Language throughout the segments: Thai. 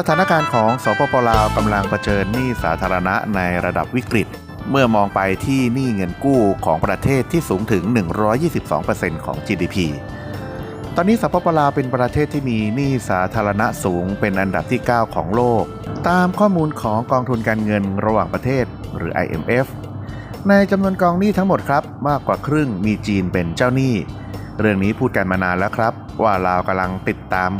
สถานการณ์ของสปปลาวกำลังเผชิญหนี้สาธารณะในระดับวิกฤต เมื่อมองไปที่หนี้เงินกู้ของประเทศที่สูงถึง 122%ของ GDP ตอนนี้สปปลาวเป็นประเทศที่มีหนี้สาธารณะสูงเป็นอันดับที่ 9 ของโลก ตามข้อมูลของกองทุนการเงินระหว่างประเทศหรือ IMF ในจำนวนกองหนี้ทั้งหมดครับ มากกว่าครึ่งมีจีนเป็นเจ้าหนี้ เรื่องนี้พูดกันมานานแล้วครับ ว่าลาวกำลังติดตาม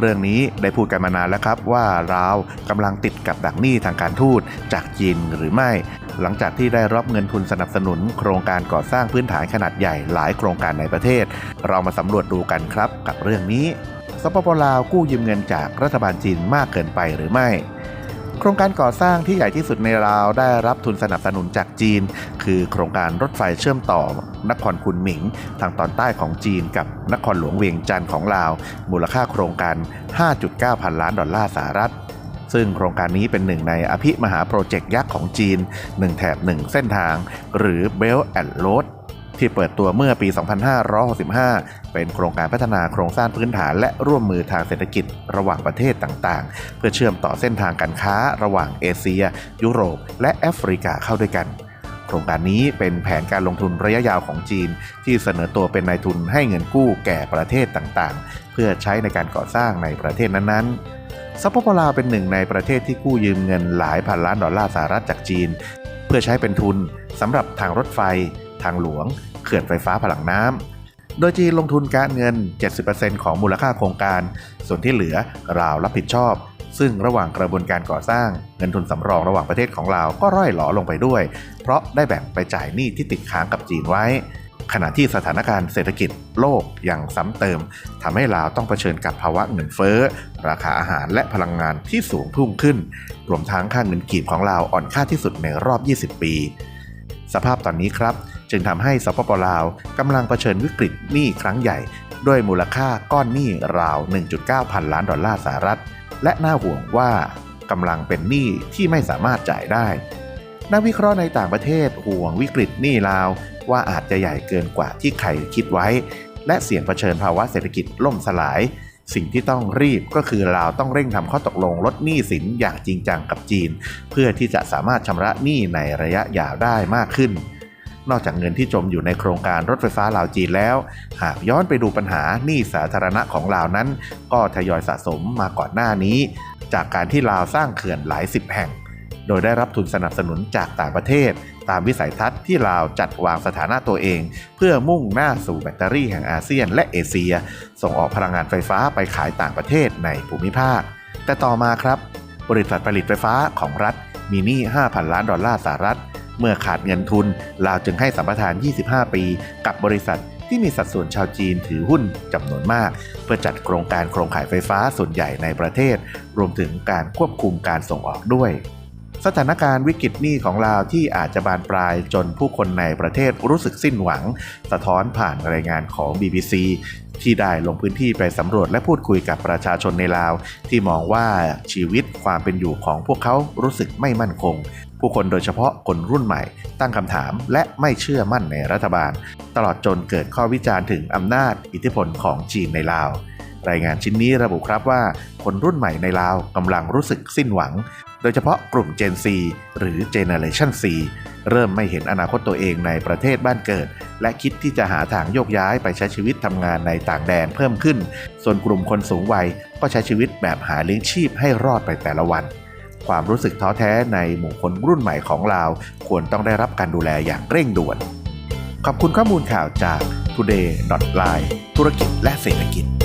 เรื่องนี้ได้พูดกันมานานแล้วครับว่าลาวกำลังติดกับดักหนี้ทางการทูตจากจีนหรือไม่ หลังจากที่ได้รับเงินทุนสนับสนุน โครงการก่อสร้างพื้นฐานขนาดใหญ่หลายโครงการในประเทศ เรามาสำรวจดูกันครับกับเรื่องนี้สปปลาวกู้ยืมเงินจากรัฐบาลจีนมากเกินไปหรือไม่ โครงการก่อสร้างที่ใหญ่ที่สุดในลาวได้รับทุนสนับสนุนจากจีน คือโครงการรถไฟเชื่อมต่อนครคุนหมิง ทางตอนใต้ของจีนกับนครหลวงเวียงจันทร์ของลาว มูลค่าโครงการ 5.9 พันล้านดอลลาร์สหรัฐซึ่งโครงการนี้เป็นหนึ่งในอภิมหาโปรเจกต์ยักษ์ของจีน 1 แถบ 1 เส้นทาง หรือ Belt and Road ที่เปิดตัวเมื่อปี 2565 เป็นโครงการพัฒนาโครงสร้างพื้นฐานและร่วมมือทางเศรษฐกิจระหว่างประเทศต่างๆ เพื่อเชื่อมต่อเส้นทางการค้าระหว่างเอเชีย ยุโรป และแอฟริกาเข้าด้วยกันโครงการนี้เป็นแผนการลงทุนระยะยาวของจีน ที่เสนอตัวเป็นนายทุนให้เงินกู้แก่ประเทศต่างๆ เพื่อใช้ในการก่อสร้างในประเทศนั้นๆสปปลาวเป็นหนึ่งในประเทศที่กู้ยืมเงินหลายพันล้านดอลลาร์สหรัฐจากจีน เพื่อใช้เป็นทุนสำหรับทางรถไฟ ทางหลวง เขื่อนไฟฟ้าพลังน้ำ โดยจีนลงทุนการเงิน 70%ของมูลค่าโครงการ ส่วนที่เหลือราวรับผิดชอบ ซึ่งระหว่างกระบวนการก่อสร้าง เงินทุนสำรองระหว่างประเทศของเราก็ร่อยหลอลงไปด้วย เพราะได้แบ่งไปจ่ายหนี้ที่ติดค้างกับจีนไว้ขณะที่สถานการณ์เศรษฐกิจโลกยังซ้ำเติมทำให้ลาวต้องเผชิญกับภาวะเงินเฟ้อ ราคาอาหารและพลังงานที่สูงพุ่งขึ้น รวมทั้งค่าเงินกีบของลาวอ่อนค่าที่สุดในรอบ 20 ปี สภาพตอนนี้ครับ จึงทำให้สปปลาวกำลังเผชิญวิกฤตหนี้ครั้งใหญ่ ด้วยมูลค่าก้อนหนี้ราว 1.9 พันล้านดอลลาร์สหรัฐ และน่าห่วงว่ากำลังเป็นหนี้ที่ไม่สามารถจ่ายได้ นักวิเคราะห์ในต่างประเทศห่วงวิกฤตหนี้ลาว ว่าอาจจะใหญ่เกินกว่าที่ใครคิดไว้ และเสี่ยงเผชิญภาวะเศรษฐกิจล่มสลาย สิ่งที่ต้องรีบก็คือลาวต้องเร่งทำข้อตกลงลดหนี้สินอย่างจริงจังกับจีน เพื่อที่จะสามารถชำระหนี้ในระยะยาวได้มากขึ้น นอกจากเงินที่จมอยู่ในโครงการรถไฟฟ้าลาวจีนแล้ว หากย้อนไปดูปัญหาหนี้สาธารณะของลาวนั้น ก็ทยอยสะสมมาก่อนหน้านี้ จากการที่ลาวสร้างเขื่อนหลายสิบแห่ง โดยได้รับทุนสนับสนุนจากต่างประเทศ ตามวิสัยทัศน์ที่ลาวจัดวางสถานะตัวเอง เพื่อมุ่งหน้าสู่แบตเตอรี่แห่งอาเซียนและเอเชีย ส่งออกพลังงานไฟฟ้าไปขายต่างประเทศในภูมิภาค แต่ต่อมาครับ บริษัทผลิตไฟฟ้าของรัฐมีหนี้ 5,000 ล้านดอลลาร์สหรัฐ เมื่อขาดเงินทุน ลาวจึงให้สัมปทาน 25 ปี กับบริษัทที่มีสัดส่วนชาวจีนถือหุ้นจำนวนมาก เพื่อจัดโครงการโครงข่ายไฟฟ้าส่วนใหญ่ในประเทศ รวมถึงการควบคุมการส่งออกด้วย สถานการณ์วิกฤตหนี้ของลาวที่อาจจะบานปลายจนผู้คนในประเทศรู้สึกสิ้นหวัง สะท้อนผ่านรายงานของ BBC ที่ได้ลงพื้นที่ไปสำรวจและพูดคุยกับประชาชนในลาว ที่มองว่าชีวิตความเป็นอยู่ของพวกเขารู้สึกไม่มั่นคง ผู้คนโดยเฉพาะคนรุ่นใหม่ ตั้งคำถามและไม่เชื่อมั่นในรัฐบาล ตลอดจนเกิดข้อวิจารณ์ถึงอำนาจอิทธิพลของจีนในลาวรายงานชิ้นนี้ระบุครับว่า คนรุ่นใหม่ในลาวกำลังรู้สึกสิ้นหวัง โดยเฉพาะกลุ่ม Gen Z หรือ Generation C เริ่มไม่เห็นอนาคตตัวเองในประเทศบ้านเกิด และคิดที่จะหาทางโยกย้ายไปใช้ชีวิตทำงานในต่างแดนเพิ่มขึ้น ส่วนกลุ่มคนสูงวัยก็ใช้ชีวิตแบบหาเลี้ยงชีพให้รอดไปแต่ละวัน ความรู้สึกท้อแท้ในหมู่คนรุ่นใหม่ของลาควรต้องได้รับการดูแลอย่างเร่งด่วน ขอบคุณข้อมูลข่าวจาก today.line ธุรกิจและเศรษฐกิจ